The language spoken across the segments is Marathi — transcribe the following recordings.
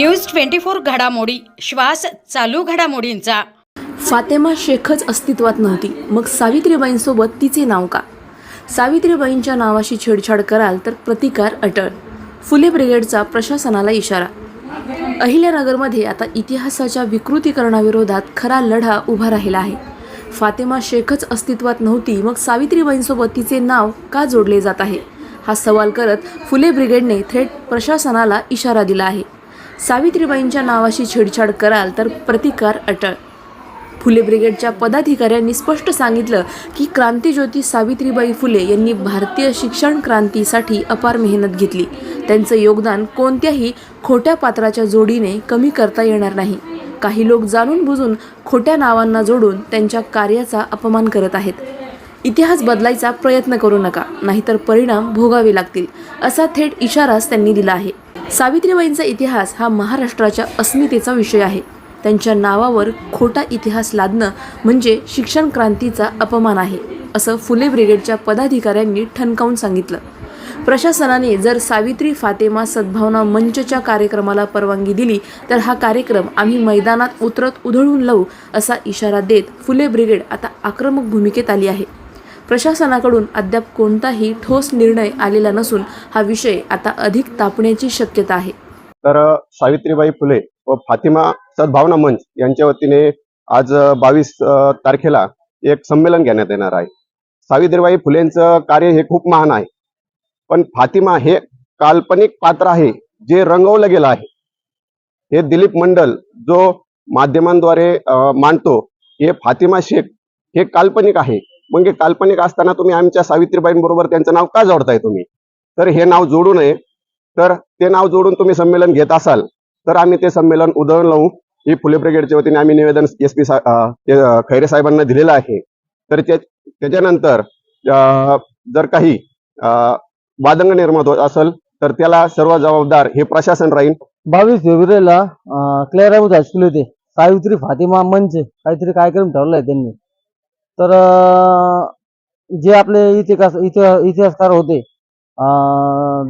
न्यूज ट्वेंटी फोर घडामोडी. श्वास चालू घडामोडींचा. फातेमा शेखच अस्तित्वात नव्हती. मग सावित्रीबाईंसोबत तिचे नाव का? सावित्रीबाईंच्या नावाशी छेडछाड कराल तर प्रतिकार अटळ. फुले ब्रिगेडचा प्रशासनाला इशारा. अहिल्यानगरमध्ये आता इतिहासाच्या विकृतीकरणाविरोधात खरा लढा उभा राहिला आहे. फातेमा शेखच अस्तित्वात नव्हती. मग सावित्रीबाईंसोबत तिचे नाव का जोडले जात आहे? हा सवाल करत फुले ब्रिगेडने थेट प्रशासनाला इशारा दिला आहे. सावित्रीबाईंच्या नावाशी छेडछाड कराल तर प्रतिकार अटळ. फुले ब्रिगेडच्या पदाधिकाऱ्यांनी स्पष्ट सांगितलं की क्रांतीज्योती सावित्रीबाई फुले यांनी भारतीय शिक्षण क्रांतीसाठी अपार मेहनत घेतली. त्यांचं योगदान कोणत्याही खोट्या पात्राच्या जोडीने कमी करता येणार नाही. काही लोक जाणून बुजून खोट्या नावांना जोडून त्यांच्या कार्याचा अपमान करत आहेत. इतिहास बदलायचा प्रयत्न करू नका नाहीतर परिणाम भोगावे लागतील असा थेट इशाराच त्यांनी दिला आहे. सावित्रीबाईंचा इतिहास हा महाराष्ट्राच्या अस्मितेचा विषय आहे. त्यांच्या नावावर खोटा इतिहास लादणं म्हणजे शिक्षण क्रांतीचा अपमान आहे असं फुले ब्रिगेडच्या पदाधिकाऱ्यांनी ठणकावून सांगितलं. प्रशासनाने जर सावित्री फातेमा सद्भावना मंचच्या कार्यक्रमाला परवानगी दिली तर हा कार्यक्रम आम्ही मैदानात उतरत उधळून लावू असा इशारा देत फुले ब्रिगेड आता आक्रमक भूमिकेत आली आहे. प्रशासनाकडून अद्याप कोणताही ठोस निर्णय आलेला नसून हा विषय आता अधिक तापण्याची शक्यता आहे. तर सावित्रीबाई फुले व फातिमा सद्भावना मंच यांच्या वतीने आज बावीस तारखेला एक संमेलन घेण्यात येणार आहे. सावित्रीबाई फुलेंचं कार्य हे खूप महान आहे. पण फातिमा हे काल्पनिक पात्र आहे जे रंगवलं गेलं आहे. हे दिलीप मंडल जो माध्यमांद्वारे मांडतो हे फातिमा शेख हे काल्पनिक आहे. म्हणजे काल्पनिक असताना तुम्ही आमच्या सावित्रीबाईंबरोबर त्यांचं नाव का जोडताय तुम्ही? तर हे नाव जोडू नये. तर ते नाव जोडून तुम्ही संमेलन घेत असाल तर आम्ही ते संमेलन उधळून लावू. ही फुले ब्रिगेडच्या वतीने आम्ही निवेदन एस पी खैरे साहेबांना दिलेलं आहे. तर त्याच्यानंतर जर काही वादंग निर्माण होत असेल तर त्याला सर्व जबाबदार हे प्रशासन राहील. बावीस फेब्रुवारीला क्लिअर हायस्कूल येते सावित्री फातिमा मंच काहीतरी कार्यक्रम ठरवलाय त्यांनी. तर जे आपले इतिहास इतिहास इतिहासकार होते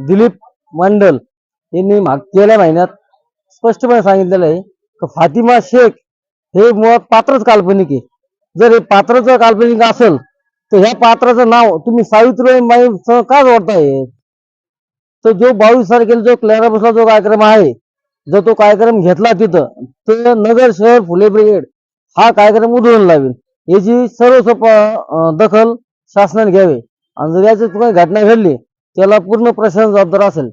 दिलीप मंडल यांनी माग गेल्या महिन्यात स्पष्टपणे सांगितलेलं आहे की फातिमा शेख हे मुळात पात्रच काल्पनिक आहे. जर हे पात्राचं काल्पनिक असेल तर ह्या पात्राचं नाव तुम्ही सावित्रीबाई सह का जोडताय? तर जो बावीस तारखेला जो क्लॅराबसला जो कार्यक्रम आहे जर तो कार्यक्रम घेतला तिथं तर नगर शहर फुले ब्रिगेड हा कार्यक्रम उधळून लावेल. याची सर्व दखल शासनाने घ्यावी. आणि जर याची काही घटना घडली त्याला पूर्ण प्रशासन जबाबदार असेल.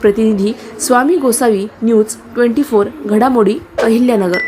प्रतिनिधी Swami Gosavi news twenty four घडामोडी अहिल्यानगर.